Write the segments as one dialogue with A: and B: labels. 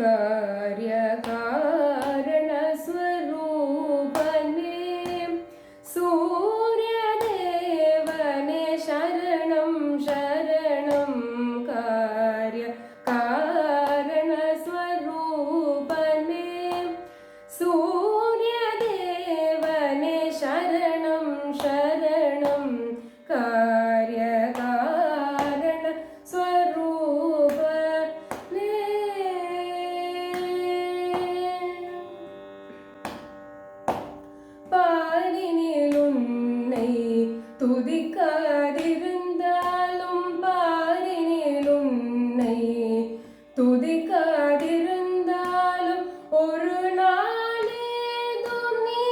A: കാര്യകാ துதிக்காதிருந்தாலும் பாரினிலும் உன்னை துதிக்காதிருந்தாலும் ஒரு நாளேதும் நீ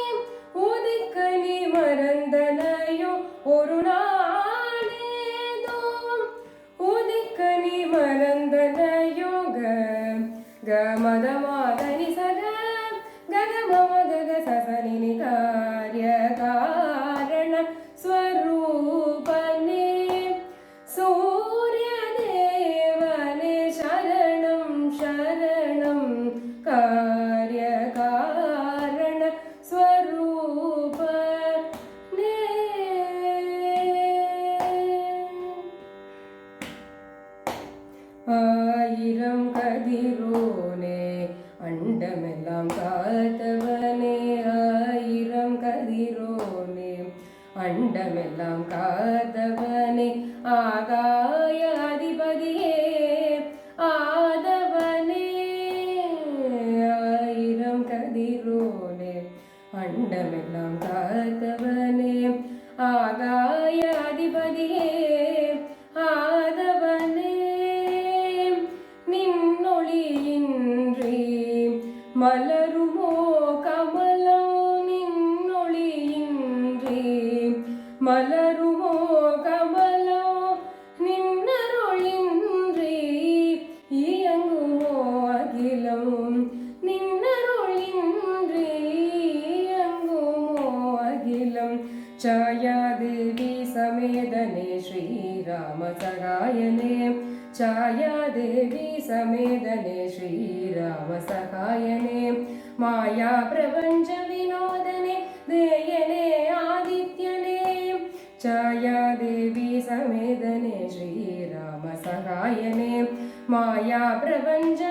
A: உதிக்க நீ மறந்தனையோ ஒரு நாளேதும் உதிக்க நீ மறந்தனையோ க க மத மாதனி சக கத மம கத ஆயிரம் கதிரோனே அண்டமெல்லாம் காத்தவனே ஆயிரம் கதிரோனே அண்டமெல்லாம் காத்தவனே ஆகாய அதிபதியே ஆதவனே ஆயிரம் கதிரோனே அண்டமெல்லாம் காத்தவனே ஆகாய அதிபதியே மலருமோ கமலம் நின்னொளியின்றி மலருமோ கமலம் समेदने श्रीराम सहायने देवी समेदने श्रीराम सहायने माया प्रपञ्च देयने आदित्यने। चया देवी समेदने श्रीराम सहायने माया प्रपञ्च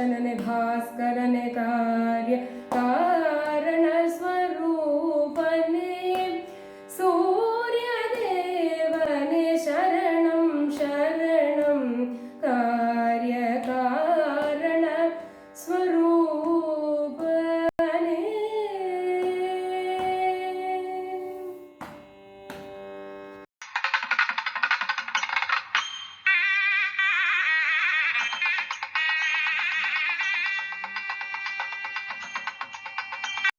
A: भास्कर